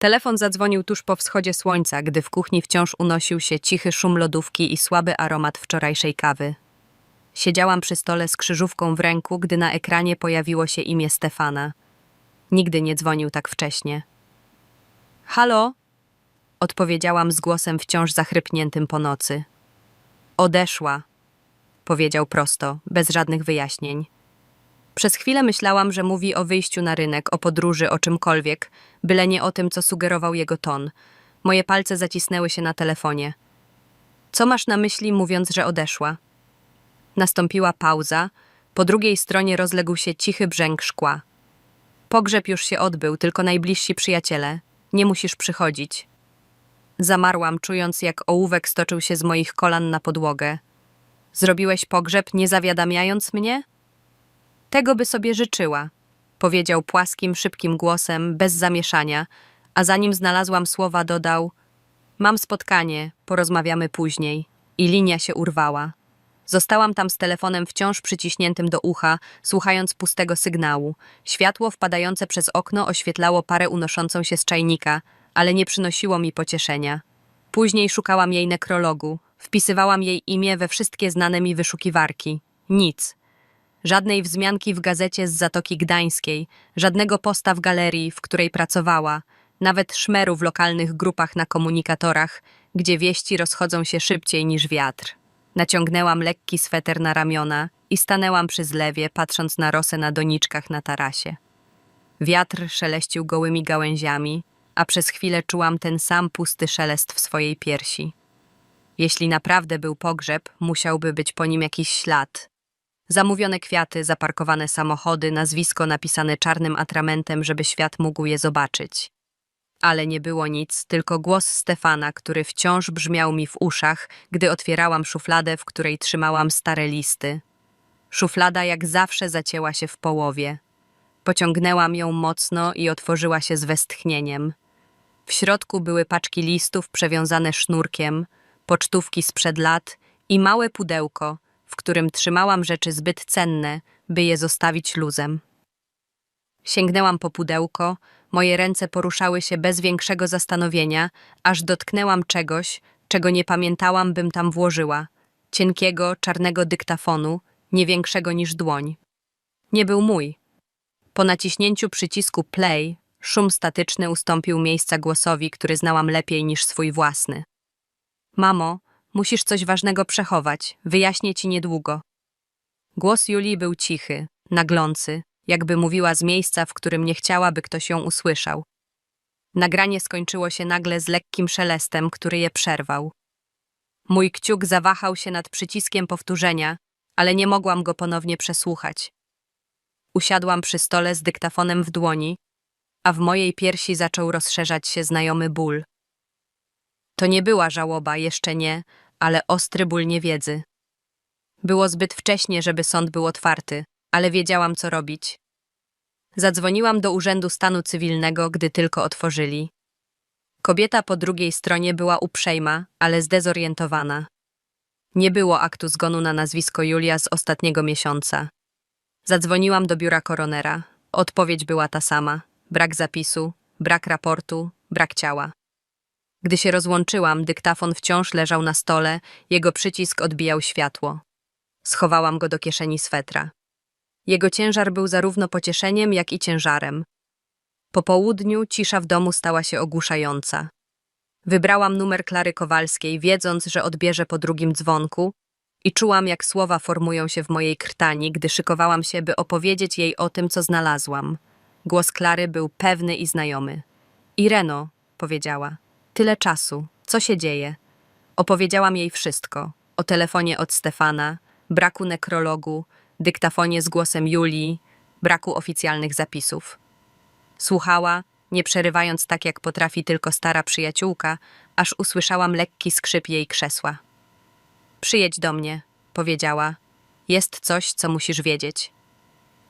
Telefon zadzwonił tuż po wschodzie słońca, gdy w kuchni wciąż unosił się cichy szum lodówki i słaby aromat wczorajszej kawy. Siedziałam przy stole z krzyżówką w ręku, gdy na ekranie pojawiło się imię Stefana. Nigdy nie dzwonił tak wcześnie. Halo? Odpowiedziałam z głosem wciąż zachrypniętym po nocy. Odeszła, powiedział prosto, bez żadnych wyjaśnień. Przez chwilę myślałam, że mówi o wyjściu na rynek, o podróży, o czymkolwiek, byle nie o tym, co sugerował jego ton. Moje palce zacisnęły się na telefonie. Co masz na myśli, mówiąc, że odeszła? Nastąpiła pauza. Po drugiej stronie rozległ się cichy brzęk szkła. Pogrzeb już się odbył, tylko najbliżsi przyjaciele. Nie musisz przychodzić. Zamarłam, czując, jak ołówek stoczył się z moich kolan na podłogę. Zrobiłeś pogrzeb, nie zawiadamiając mnie? Tego by sobie życzyła, powiedział płaskim, szybkim głosem, bez zamieszania, a zanim znalazłam słowa, dodał: Mam spotkanie, porozmawiamy później. I linia się urwała. Zostałam tam z telefonem wciąż przyciśniętym do ucha, słuchając pustego sygnału. Światło wpadające przez okno oświetlało parę unoszącą się z czajnika, ale nie przynosiło mi pocieszenia. Później szukałam jej nekrologu, wpisywałam jej imię we wszystkie znane mi wyszukiwarki. Nic. Żadnej wzmianki w gazecie z Zatoki Gdańskiej, żadnego posta w galerii, w której pracowała, nawet szmeru w lokalnych grupach na komunikatorach, gdzie wieści rozchodzą się szybciej niż wiatr. Naciągnęłam lekki sweter na ramiona i stanęłam przy zlewie, patrząc na rosę na doniczkach na tarasie. Wiatr szeleścił gołymi gałęziami, a przez chwilę czułam ten sam pusty szelest w swojej piersi. Jeśli naprawdę był pogrzeb, musiałby być po nim jakiś ślad. Zamówione kwiaty, zaparkowane samochody, nazwisko napisane czarnym atramentem, żeby świat mógł je zobaczyć. Ale nie było nic, tylko głos Stefana, który wciąż brzmiał mi w uszach, gdy otwierałam szufladę, w której trzymałam stare listy. Szuflada jak zawsze zacięła się w połowie. Pociągnęłam ją mocno i otworzyła się z westchnieniem. W środku były paczki listów przewiązane sznurkiem, pocztówki sprzed lat i małe pudełko, w którym trzymałam rzeczy zbyt cenne, by je zostawić luzem. Sięgnęłam po pudełko, moje ręce poruszały się bez większego zastanowienia, aż dotknęłam czegoś, czego nie pamiętałam, bym tam włożyła cienkiego, czarnego dyktafonu, nie większego niż dłoń. Nie był mój. Po naciśnięciu przycisku play, szum statyczny ustąpił miejsca głosowi, który znałam lepiej niż swój własny. Mamo, musisz coś ważnego przechować, wyjaśnię ci niedługo. Głos Julii był cichy, naglący, jakby mówiła z miejsca, w którym nie chciała, by ktoś ją usłyszał. Nagranie skończyło się nagle z lekkim szelestem, który je przerwał. Mój kciuk zawahał się nad przyciskiem powtórzenia, ale nie mogłam go ponownie przesłuchać. Usiadłam przy stole z dyktafonem w dłoni, a w mojej piersi zaczął rozszerzać się znajomy ból. To nie była żałoba, jeszcze nie, ale ostry ból niewiedzy. Było zbyt wcześnie, żeby sąd był otwarty, ale wiedziałam, co robić. Zadzwoniłam do Urzędu Stanu Cywilnego, gdy tylko otworzyli. Kobieta po drugiej stronie była uprzejma, ale zdezorientowana. Nie było aktu zgonu na nazwisko Julia z ostatniego miesiąca. Zadzwoniłam do biura koronera. Odpowiedź była ta sama. Brak zapisu, brak raportu, brak ciała. Gdy się rozłączyłam, dyktafon wciąż leżał na stole, jego przycisk odbijał światło. Schowałam go do kieszeni swetra. Jego ciężar był zarówno pocieszeniem, jak i ciężarem. Po południu cisza w domu stała się ogłuszająca. Wybrałam numer Klary Kowalskiej, wiedząc, że odbierze po drugim dzwonku, i czułam, jak słowa formują się w mojej krtani, gdy szykowałam się, by opowiedzieć jej o tym, co znalazłam. Głos Klary był pewny i znajomy. Ireno, powiedziała, tyle czasu, co się dzieje? Opowiedziałam jej wszystko. O telefonie od Stefana, braku nekrologu, dyktafonie z głosem Julii, braku oficjalnych zapisów. Słuchała, nie przerywając tak, jak potrafi tylko stara przyjaciółka, aż usłyszałam lekki skrzyp jej krzesła. Przyjedź do mnie, powiedziała. Jest coś, co musisz wiedzieć.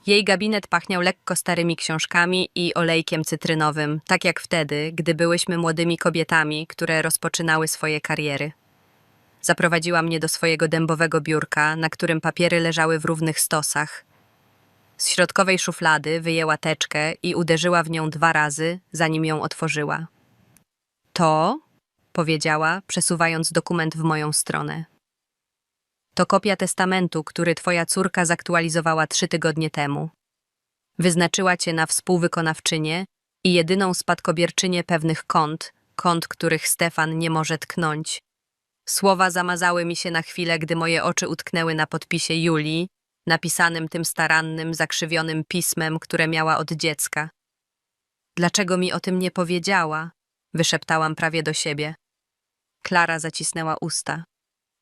Jej gabinet pachniał lekko starymi książkami i olejkiem cytrynowym, tak jak wtedy, gdy byłyśmy młodymi kobietami, które rozpoczynały swoje kariery. Zaprowadziła mnie do swojego dębowego biurka, na którym papiery leżały w równych stosach. Z środkowej szuflady wyjęła teczkę i uderzyła w nią dwa razy, zanim ją otworzyła. To, powiedziała, przesuwając dokument w moją stronę. To kopia testamentu, który twoja córka zaktualizowała trzy tygodnie temu. Wyznaczyła cię na współwykonawczynię i jedyną spadkobierczynię pewnych kont, kont, których Stefan nie może tknąć. Słowa zamazały mi się na chwilę, gdy moje oczy utknęły na podpisie Julii, napisanym tym starannym, zakrzywionym pismem, które miała od dziecka. Dlaczego mi o tym nie powiedziała? Wyszeptałam prawie do siebie. Klara zacisnęła usta.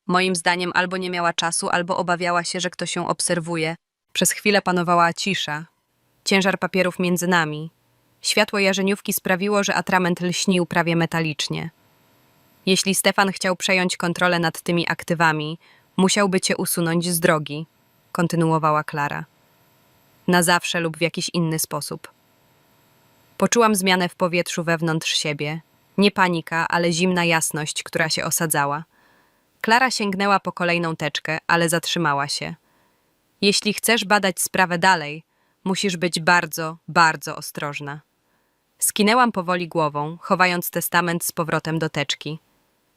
Moim zdaniem albo nie miała czasu, albo obawiała się, że ktoś ją obserwuje. Przez chwilę panowała cisza. Ciężar papierów między nami. Światło jarzeniówki sprawiło, że atrament lśnił prawie metalicznie. Jeśli Stefan chciał przejąć kontrolę nad tymi aktywami, musiałby cię usunąć z drogi, kontynuowała Klara. Na zawsze lub w jakiś inny sposób. Poczułam zmianę w powietrzu wewnątrz siebie. Nie panika, ale zimna jasność, która się osadzała. Klara sięgnęła po kolejną teczkę, ale zatrzymała się. Jeśli chcesz badać sprawę dalej, musisz być bardzo, bardzo ostrożna. Skinęłam powoli głową, chowając testament z powrotem do teczki.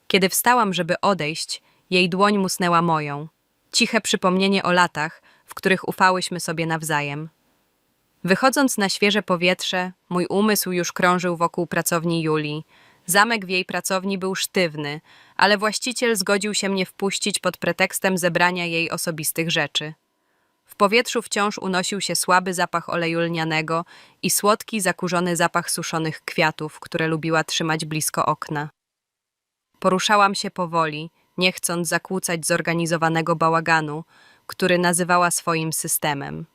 Kiedy wstałam, żeby odejść, jej dłoń musnęła moją. Ciche przypomnienie o latach, w których ufałyśmy sobie nawzajem. Wychodząc na świeże powietrze, mój umysł już krążył wokół pracowni Julii. Zamek w jej pracowni był sztywny, ale właściciel zgodził się mnie wpuścić pod pretekstem zebrania jej osobistych rzeczy. W powietrzu wciąż unosił się słaby zapach oleju lnianego i słodki, zakurzony zapach suszonych kwiatów, które lubiła trzymać blisko okna. Poruszałam się powoli, nie chcąc zakłócać zorganizowanego bałaganu, który nazywała swoim systemem.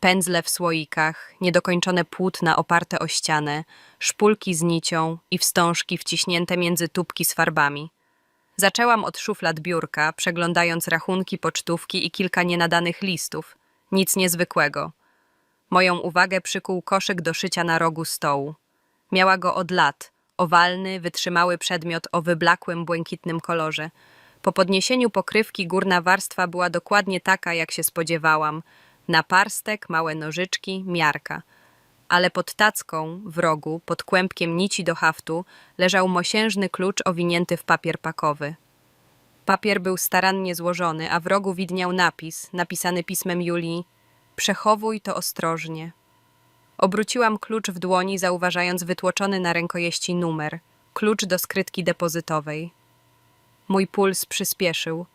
Pędzle w słoikach, niedokończone płótna oparte o ścianę, szpulki z nicią i wstążki wciśnięte między tubki z farbami. Zaczęłam od szuflad biurka, przeglądając rachunki, pocztówki i kilka nienadanych listów. Nic niezwykłego. Moją uwagę przykuł koszyk do szycia na rogu stołu. Miała go od lat, owalny, wytrzymały przedmiot o wyblakłym, błękitnym kolorze. Po podniesieniu pokrywki górna warstwa była dokładnie taka, jak się spodziewałam. Naparstek, małe nożyczki, miarka. Ale pod tacką, w rogu, pod kłębkiem nici do haftu, leżał mosiężny klucz owinięty w papier pakowy. Papier był starannie złożony, a w rogu widniał napis, napisany pismem Julii Przechowuj to ostrożnie. Obróciłam klucz w dłoni, zauważając wytłoczony na rękojeści numer, klucz do skrytki depozytowej. Mój puls przyspieszył.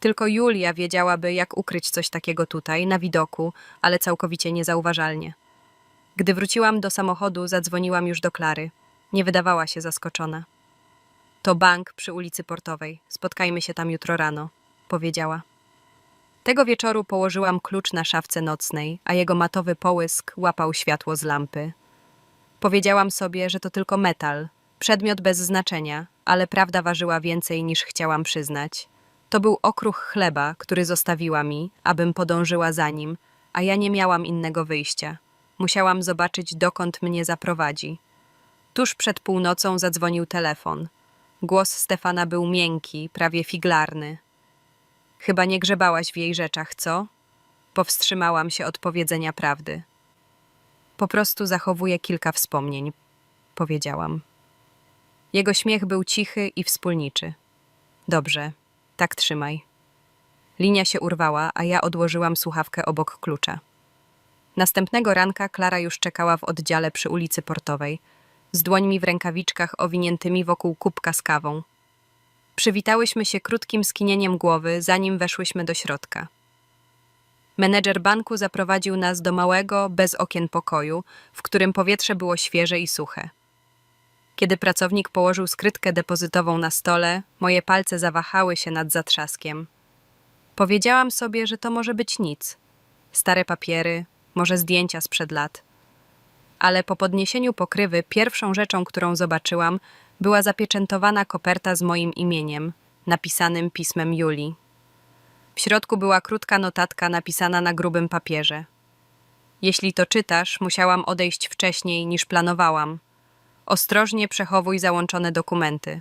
Tylko Julia wiedziałaby, jak ukryć coś takiego tutaj, na widoku, ale całkowicie niezauważalnie. Gdy wróciłam do samochodu, zadzwoniłam już do Klary. Nie wydawała się zaskoczona. To bank przy ulicy Portowej. Spotkajmy się tam jutro rano, powiedziała. Tego wieczoru położyłam klucz na szafce nocnej, a jego matowy połysk łapał światło z lampy. Powiedziałam sobie, że to tylko metal, przedmiot bez znaczenia, ale prawda ważyła więcej niż chciałam przyznać. To był okruch chleba, który zostawiła mi, abym podążyła za nim, a ja nie miałam innego wyjścia. Musiałam zobaczyć, dokąd mnie zaprowadzi. Tuż przed północą zadzwonił telefon. Głos Stefana był miękki, prawie figlarny. Chyba nie grzebałaś w jej rzeczach, co? Powstrzymałam się od powiedzenia prawdy. Po prostu zachowuję kilka wspomnień, powiedziałam. Jego śmiech był cichy i wspólniczy. Dobrze, tak trzymaj. Linia się urwała, a ja odłożyłam słuchawkę obok klucza. Następnego ranka Klara już czekała w oddziale przy ulicy Portowej, z dłońmi w rękawiczkach owiniętymi wokół kubka z kawą. Przywitałyśmy się krótkim skinieniem głowy, zanim weszłyśmy do środka. Menedżer banku zaprowadził nas do małego, bez okien pokoju, w którym powietrze było świeże i suche. Kiedy pracownik położył skrytkę depozytową na stole, moje palce zawahały się nad zatrzaskiem. Powiedziałam sobie, że to może być nic. Stare papiery, może zdjęcia sprzed lat. Ale po podniesieniu pokrywy pierwszą rzeczą, którą zobaczyłam, była zapieczętowana koperta z moim imieniem, napisanym pismem Julii. W środku była krótka notatka napisana na grubym papierze. Jeśli to czytasz, musiałam odejść wcześniej niż planowałam. Ostrożnie przechowuj załączone dokumenty.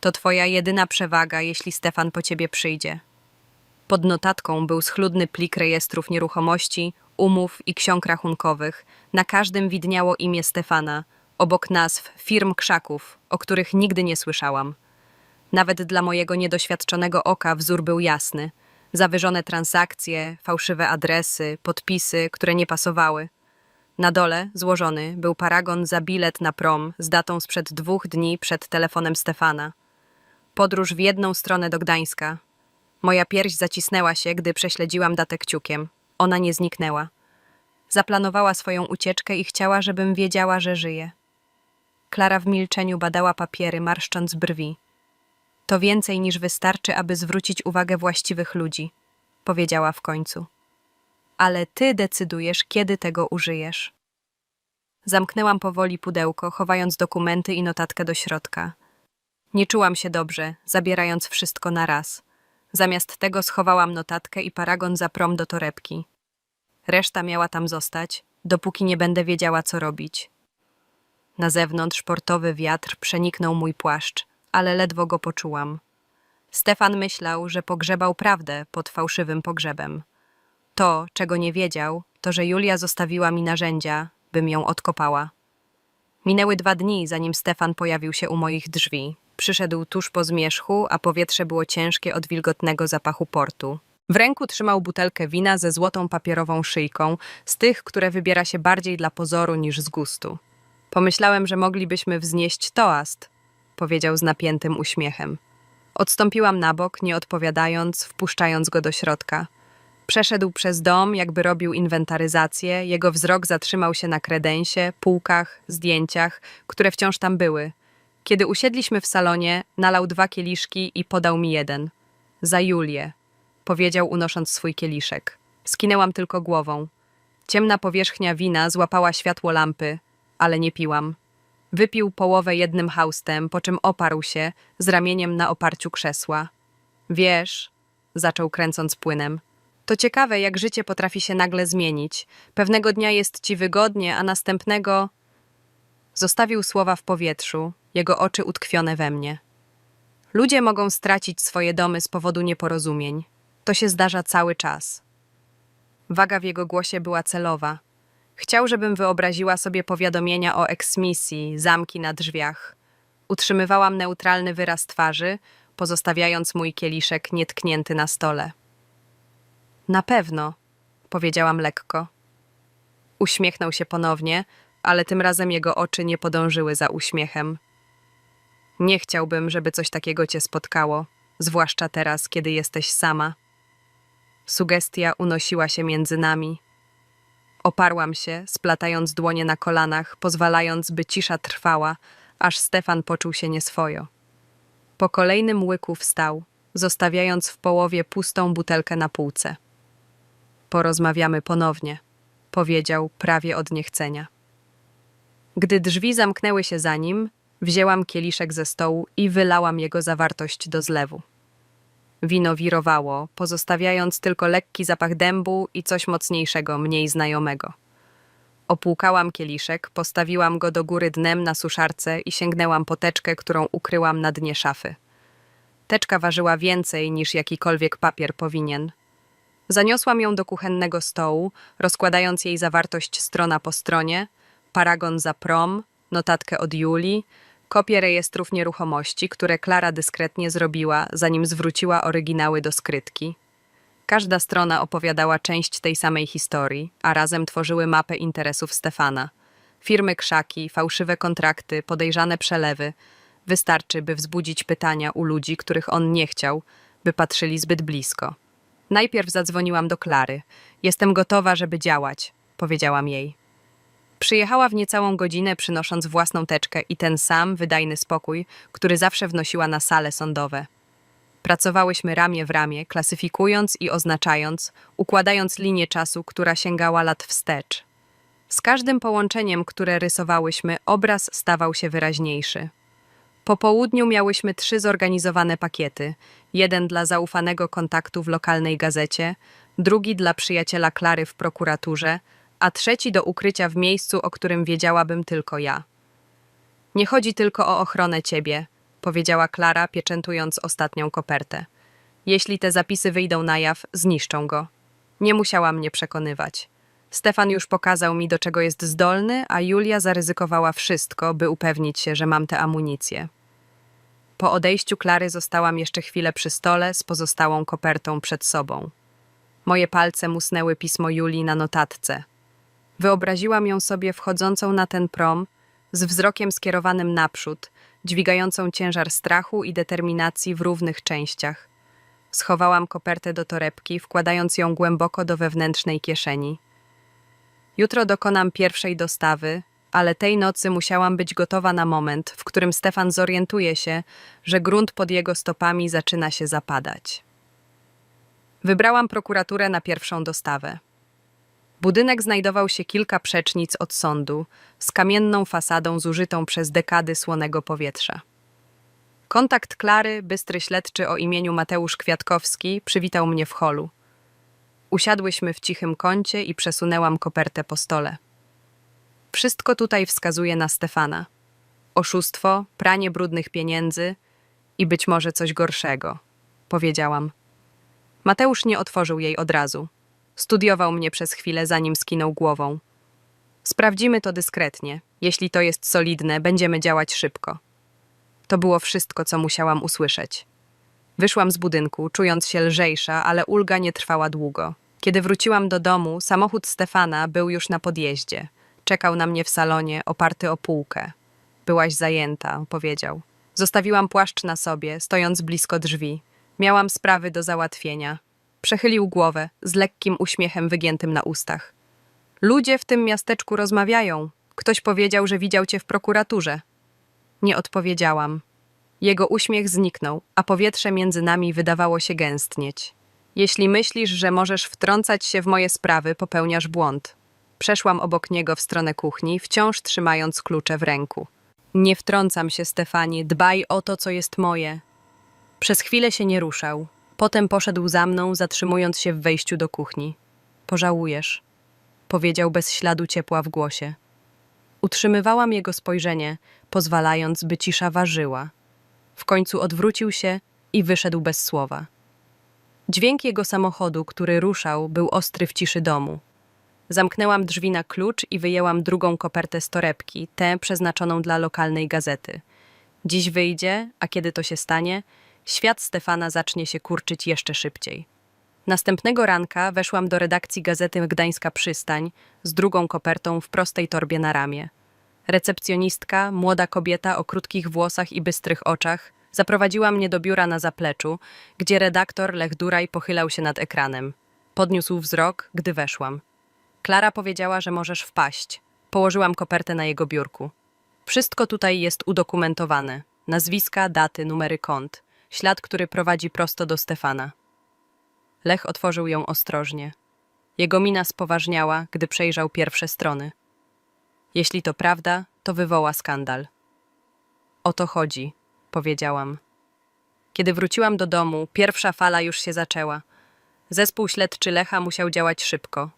To twoja jedyna przewaga, jeśli Stefan po ciebie przyjdzie. Pod notatką był schludny plik rejestrów nieruchomości, umów i ksiąg rachunkowych. Na każdym widniało imię Stefana, obok nazw firm krzaków, o których nigdy nie słyszałam. Nawet dla mojego niedoświadczonego oka wzór był jasny. Zawyżone transakcje, fałszywe adresy, podpisy, które nie pasowały. Na dole, złożony, był paragon za bilet na prom z datą sprzed dwóch dni przed telefonem Stefana. Podróż w jedną stronę do Gdańska. Moja pierś zacisnęła się, gdy prześledziłam datę kciukiem. Ona nie zniknęła. Zaplanowała swoją ucieczkę i chciała, żebym wiedziała, że żyje. Klara w milczeniu badała papiery, marszcząc brwi. To więcej niż wystarczy, aby zwrócić uwagę właściwych ludzi, powiedziała w końcu. Ale ty decydujesz, kiedy tego użyjesz. Zamknęłam powoli pudełko, chowając dokumenty i notatkę do środka. Nie czułam się dobrze, zabierając wszystko na raz. Zamiast tego schowałam notatkę i paragon za prom do torebki. Reszta miała tam zostać, dopóki nie będę wiedziała, co robić. Na zewnątrz portowy wiatr przeniknął mój płaszcz, ale ledwo go poczułam. Stefan myślał, że pogrzebał prawdę pod fałszywym pogrzebem. To, czego nie wiedział, to że Julia zostawiła mi narzędzia, bym ją odkopała. Minęły dwa dni, zanim Stefan pojawił się u moich drzwi. Przyszedł tuż po zmierzchu, a powietrze było ciężkie od wilgotnego zapachu portu. W ręku trzymał butelkę wina ze złotą papierową szyjką, z tych, które wybiera się bardziej dla pozoru niż z gustu. Pomyślałem, że moglibyśmy wznieść toast, powiedział z napiętym uśmiechem. Odstąpiłam na bok, nie odpowiadając, wpuszczając go do środka. Przeszedł przez dom, jakby robił inwentaryzację, jego wzrok zatrzymał się na kredensie, półkach, zdjęciach, które wciąż tam były. Kiedy usiedliśmy w salonie, nalał dwa kieliszki i podał mi jeden. Za Julię, powiedział unosząc swój kieliszek. Skinęłam tylko głową. Ciemna powierzchnia wina złapała światło lampy, ale nie piłam. Wypił połowę jednym haustem, po czym oparł się z ramieniem na oparciu krzesła. Wiesz, zaczął kręcąc płynem. To ciekawe, jak życie potrafi się nagle zmienić. Pewnego dnia jest ci wygodnie, a następnego. Zostawił słowa w powietrzu, jego oczy utkwione we mnie. Ludzie mogą stracić swoje domy z powodu nieporozumień. To się zdarza cały czas. Waga w jego głosie była celowa. Chciał, żebym wyobraziła sobie powiadomienia o eksmisji, zamki na drzwiach. Utrzymywałam neutralny wyraz twarzy, pozostawiając mój kieliszek nietknięty na stole. Na pewno, powiedziałam lekko. Uśmiechnął się ponownie, ale tym razem jego oczy nie podążyły za uśmiechem. Nie chciałbym, żeby coś takiego cię spotkało, zwłaszcza teraz, kiedy jesteś sama. Sugestia unosiła się między nami. Oparłam się, splatając dłonie na kolanach, pozwalając, by cisza trwała, aż Stefan poczuł się nieswojo. Po kolejnym łyku wstał, zostawiając w połowie pustą butelkę na półce. Porozmawiamy ponownie, powiedział prawie od niechcenia. Gdy drzwi zamknęły się za nim, wzięłam kieliszek ze stołu i wylałam jego zawartość do zlewu. Wino wirowało, pozostawiając tylko lekki zapach dębu i coś mocniejszego, mniej znajomego. Opłukałam kieliszek, postawiłam go do góry dnem na suszarce i sięgnęłam po teczkę, którą ukryłam na dnie szafy. Teczka ważyła więcej niż jakikolwiek papier powinien. Zaniosłam ją do kuchennego stołu, rozkładając jej zawartość strona po stronie, paragon za prom, notatkę od Julii, kopię rejestrów nieruchomości, które Klara dyskretnie zrobiła, zanim zwróciła oryginały do skrytki. Każda strona opowiadała część tej samej historii, a razem tworzyły mapę interesów Stefana. Firmy krzaki, fałszywe kontrakty, podejrzane przelewy. Wystarczy, by wzbudzić pytania u ludzi, których on nie chciał, by patrzyli zbyt blisko. Najpierw zadzwoniłam do Klary. Jestem gotowa, żeby działać, powiedziałam jej. Przyjechała w niecałą godzinę, przynosząc własną teczkę i ten sam, wydajny spokój, który zawsze wnosiła na sale sądowe. Pracowałyśmy ramię w ramię, klasyfikując i oznaczając, układając linię czasu, która sięgała lat wstecz. Z każdym połączeniem, które rysowałyśmy, obraz stawał się wyraźniejszy. Po południu miałyśmy trzy zorganizowane pakiety: jeden dla zaufanego kontaktu w lokalnej gazecie, drugi dla przyjaciela Klary w prokuraturze, a trzeci do ukrycia w miejscu, o którym wiedziałabym tylko ja. Nie chodzi tylko o ochronę ciebie, powiedziała Klara, pieczętując ostatnią kopertę. Jeśli te zapisy wyjdą na jaw, zniszczą go. Nie musiała mnie przekonywać. Stefan już pokazał mi, do czego jest zdolny, a Julia zaryzykowała wszystko, by upewnić się, że mam tę amunicję. Po odejściu Klary zostałam jeszcze chwilę przy stole z pozostałą kopertą przed sobą. Moje palce musnęły pismo Julii na notatce. Wyobraziłam ją sobie wchodzącą na ten prom, z wzrokiem skierowanym naprzód, dźwigającą ciężar strachu i determinacji w równych częściach. Schowałam kopertę do torebki, wkładając ją głęboko do wewnętrznej kieszeni. Jutro dokonam pierwszej dostawy, ale tej nocy musiałam być gotowa na moment, w którym Stefan zorientuje się, że grunt pod jego stopami zaczyna się zapadać. Wybrałam prokuraturę na pierwszą dostawę. Budynek znajdował się kilka przecznic od sądu, z kamienną fasadą zużytą przez dekady słonego powietrza. Kontakt Klary, bystry śledczy o imieniu Mateusz Kwiatkowski, przywitał mnie w holu. Usiadłyśmy w cichym kącie i przesunęłam kopertę po stole. Wszystko tutaj wskazuje na Stefana. Oszustwo, pranie brudnych pieniędzy i być może coś gorszego, powiedziałam. Mateusz nie otworzył jej od razu. Studiował mnie przez chwilę, zanim skinął głową. Sprawdzimy to dyskretnie. Jeśli to jest solidne, będziemy działać szybko. To było wszystko, co musiałam usłyszeć. Wyszłam z budynku, czując się lżejsza, ale ulga nie trwała długo. Kiedy wróciłam do domu, samochód Stefana był już na podjeździe. Czekał na mnie w salonie, oparty o półkę. Byłaś zajęta, powiedział. Zostawiłam płaszcz na sobie, stojąc blisko drzwi. Miałam sprawy do załatwienia. Przechylił głowę, z lekkim uśmiechem wygiętym na ustach. Ludzie w tym miasteczku rozmawiają. Ktoś powiedział, że widział cię w prokuraturze. Nie odpowiedziałam. Jego uśmiech zniknął, a powietrze między nami wydawało się gęstnieć. Jeśli myślisz, że możesz wtrącać się w moje sprawy, popełniasz błąd. Przeszłam obok niego w stronę kuchni, wciąż trzymając klucze w ręku. Nie wtrącam się, Stefanie, dbaj o to, co jest moje. Przez chwilę się nie ruszał. Potem poszedł za mną, zatrzymując się w wejściu do kuchni. Pożałujesz, powiedział bez śladu ciepła w głosie. Utrzymywałam jego spojrzenie, pozwalając, by cisza ważyła. W końcu odwrócił się i wyszedł bez słowa. Dźwięk jego samochodu, który ruszał, był ostry w ciszy domu. Zamknęłam drzwi na klucz i wyjęłam drugą kopertę z torebki, tę przeznaczoną dla lokalnej gazety. Dziś wyjdzie, a kiedy to się stanie, świat Stefana zacznie się kurczyć jeszcze szybciej. Następnego ranka weszłam do redakcji gazety Gdańska Przystań z drugą kopertą w prostej torbie na ramię. Recepcjonistka, młoda kobieta o krótkich włosach i bystrych oczach, zaprowadziła mnie do biura na zapleczu, gdzie redaktor Lech Duraj pochylał się nad ekranem. Podniósł wzrok, gdy weszłam. Klara powiedziała, że możesz wpaść. Położyłam kopertę na jego biurku. Wszystko tutaj jest udokumentowane. Nazwiska, daty, numery kont. Ślad, który prowadzi prosto do Stefana. Lech otworzył ją ostrożnie. Jego mina spoważniała, gdy przejrzał pierwsze strony. Jeśli to prawda, to wywoła skandal. O to chodzi, powiedziałam. Kiedy wróciłam do domu, pierwsza fala już się zaczęła. Zespół śledczy Lecha musiał działać szybko.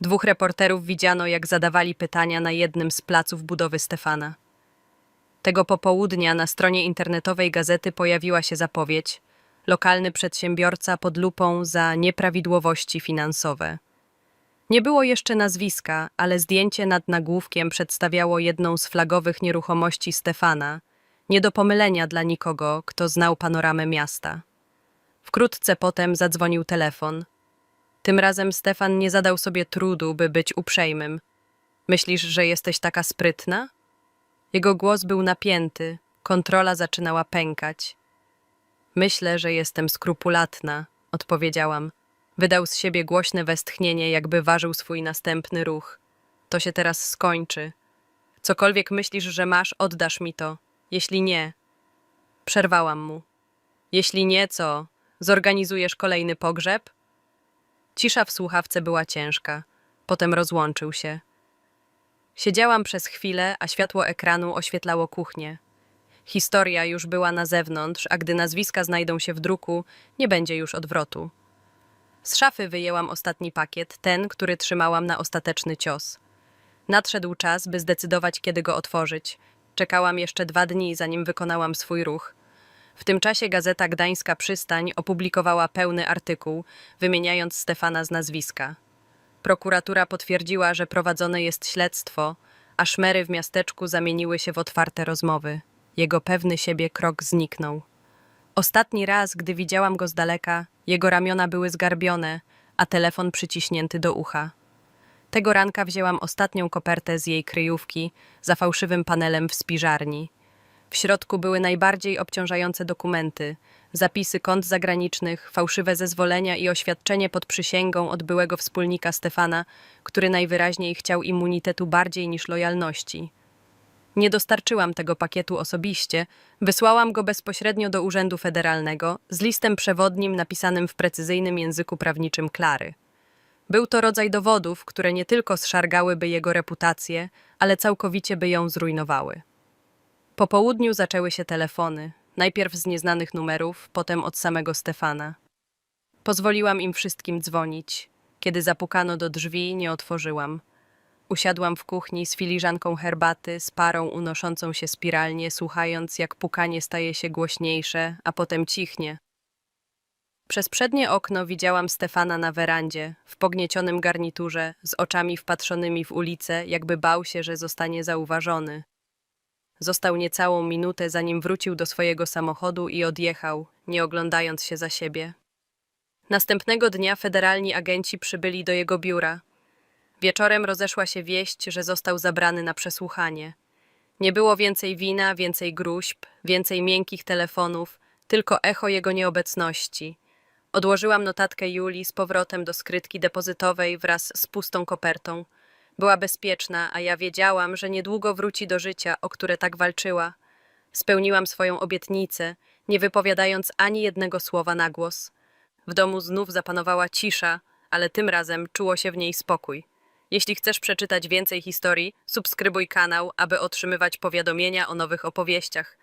Dwóch reporterów widziano, jak zadawali pytania na jednym z placów budowy Stefana. Tego popołudnia na stronie internetowej gazety pojawiła się zapowiedź: lokalny przedsiębiorca pod lupą za nieprawidłowości finansowe. Nie było jeszcze nazwiska, ale zdjęcie nad nagłówkiem przedstawiało jedną z flagowych nieruchomości Stefana, nie do pomylenia dla nikogo, kto znał panoramę miasta. Wkrótce potem zadzwonił telefon. Tym razem Stefan nie zadał sobie trudu, by być uprzejmym. Myślisz, że jesteś taka sprytna? Jego głos był napięty, kontrola zaczynała pękać. Myślę, że jestem skrupulatna, odpowiedziałam. Wydał z siebie głośne westchnienie, jakby ważył swój następny ruch. To się teraz skończy. Cokolwiek myślisz, że masz, oddasz mi to. Jeśli nie. Przerwałam mu. Jeśli nie, co? Zorganizujesz kolejny pogrzeb? Cisza w słuchawce była ciężka. Potem rozłączył się. Siedziałam przez chwilę, a światło ekranu oświetlało kuchnię. Historia już była na zewnątrz, a gdy nazwiska znajdą się w druku, nie będzie już odwrotu. Z szafy wyjęłam ostatni pakiet, ten, który trzymałam na ostateczny cios. Nadszedł czas, by zdecydować, kiedy go otworzyć. Czekałam jeszcze dwa dni, zanim wykonałam swój ruch. W tym czasie gazeta Gdańska Przystań opublikowała pełny artykuł, wymieniając Stefana z nazwiska. Prokuratura potwierdziła, że prowadzone jest śledztwo, a szmery w miasteczku zamieniły się w otwarte rozmowy. Jego pewny siebie krok zniknął. Ostatni raz, gdy widziałam go z daleka, jego ramiona były zgarbione, a telefon przyciśnięty do ucha. Tego ranka wzięłam ostatnią kopertę z jej kryjówki za fałszywym panelem w spiżarni. W środku były najbardziej obciążające dokumenty, zapisy kont zagranicznych, fałszywe zezwolenia i oświadczenie pod przysięgą od byłego wspólnika Stefana, który najwyraźniej chciał immunitetu bardziej niż lojalności. Nie dostarczyłam tego pakietu osobiście, wysłałam go bezpośrednio do Urzędu Federalnego z listem przewodnim napisanym w precyzyjnym języku prawniczym Klary. Był to rodzaj dowodów, które nie tylko zszargałyby jego reputację, ale całkowicie by ją zrujnowały. Po południu zaczęły się telefony, najpierw z nieznanych numerów, potem od samego Stefana. Pozwoliłam im wszystkim dzwonić. Kiedy zapukano do drzwi, nie otworzyłam. Usiadłam w kuchni z filiżanką herbaty, z parą unoszącą się spiralnie, słuchając, jak pukanie staje się głośniejsze, a potem cichnie. Przez przednie okno widziałam Stefana na werandzie, w pogniecionym garniturze, z oczami wpatrzonymi w ulicę, jakby bał się, że zostanie zauważony. Został niecałą minutę, zanim wrócił do swojego samochodu i odjechał, nie oglądając się za siebie. Następnego dnia federalni agenci przybyli do jego biura. Wieczorem rozeszła się wieść, że został zabrany na przesłuchanie. Nie było więcej wina, więcej gruźb, więcej miękkich telefonów, tylko echo jego nieobecności. Odłożyłam notatkę Julii z powrotem do skrytki depozytowej wraz z pustą kopertą. Była bezpieczna, a ja wiedziałam, że niedługo wróci do życia, o które tak walczyła. Spełniłam swoją obietnicę, nie wypowiadając ani jednego słowa na głos. W domu znów zapanowała cisza, ale tym razem czuło się w niej spokój. Jeśli chcesz przeczytać więcej historii, subskrybuj kanał, aby otrzymywać powiadomienia o nowych opowieściach.